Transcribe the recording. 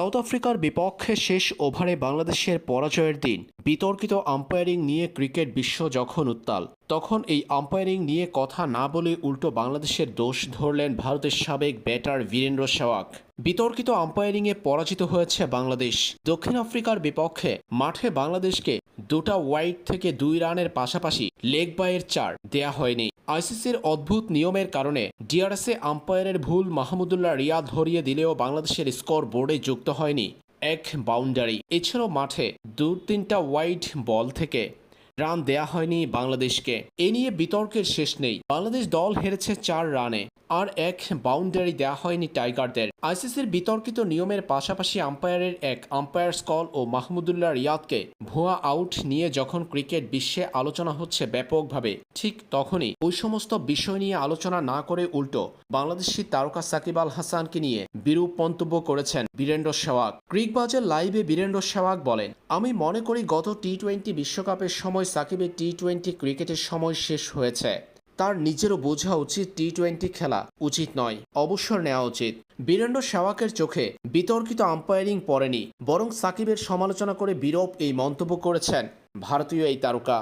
South আফ্রিকার বিপক্ষে শেষ ওভারে বাংলাদেশের পরাজয়ের দিন। বিতর্কিত আম্পায়ারিং নিয়ে ক্রিকেট বিশ্ব যখন উত্তাল, তখন এই আম্পায়ারিং নিয়ে কথা না বলে উল্টো বাংলাদেশের দোষ ধরলেন ভারতের সাবেক ব্যাটার বীরেন্দ্র সেওয়াগ বিতর্কিত আম্পায়ারিংয়ে পরাজিত হয়েছে বাংলাদেশ। দক্ষিণ আফ্রিকার বিপক্ষে মাঠে বাংলাদেশকে দুটা ওয়াইড থেকে দুই রানের পাশাপাশি লেগ বাইয়ের চার দেয়া হয়নি। আইসিসির অদ্ভুত নিয়মের কারণে ডিআরএসে আম্পায়ারের ভুল মাহমুদুল্লাহ রিয়াদ ধরিয়ে দিলেও বাংলাদেশের স্কোর বোর্ডে যুক্ত হয়নি এক বাউন্ডারি। এছাড়াও মাঠে দু তিনটা ওয়াইড বল থেকে রান দেয়া হয়নি বাংলাদেশকে। এ নিয়ে বিতর্কের শেষ নেই। বাংলাদেশ দল হেরেছে চার রানে, আর এক বাউন্ডারি দেয়া হয়নি টাইগারদের। আইসিসির বিতর্কিত নিয়মের পাশাপাশি আম্পায়ারের এক আম্পায়ার্স কল ও মাহমুদুল্লাহ রিয়াদকে ভুয়া আউট নিয়ে যখন ক্রিকেট বিশ্বে আলোচনা হচ্ছে ব্যাপকভাবে, ঠিক তখনই ওই সমস্ত বিষয় নিয়ে আলোচনা না করে উল্টো বাংলাদেশি তারকা সাকিব আল হাসানকে নিয়ে বিরূপ মন্তব্য করেছেন বীরেন্দ্র সেওয়াগ ক্রিকবাজের লাইভে বীরেন্দ্র সেওয়াগ বলেন, আমি মনে করি গত টি টোয়েন্টি বিশ্বকাপের সময় সাকিবের টি টোয়েন্টি ক্রিকেটের সময় শেষ হয়েছে। তার নিজেরও বোঝা উচিত টি টোয়েন্টি খেলা উচিত নয়, অবসর নেওয়া উচিত। বীরেন্দ্র সেওয়াকের চোখে বিতর্কিত আম্পায়ারিং পড়েনি, বরং সাকিবের সমালোচনা করে বিরূপ এই মন্তব্য করেছেন ভারতীয় এই তারকা।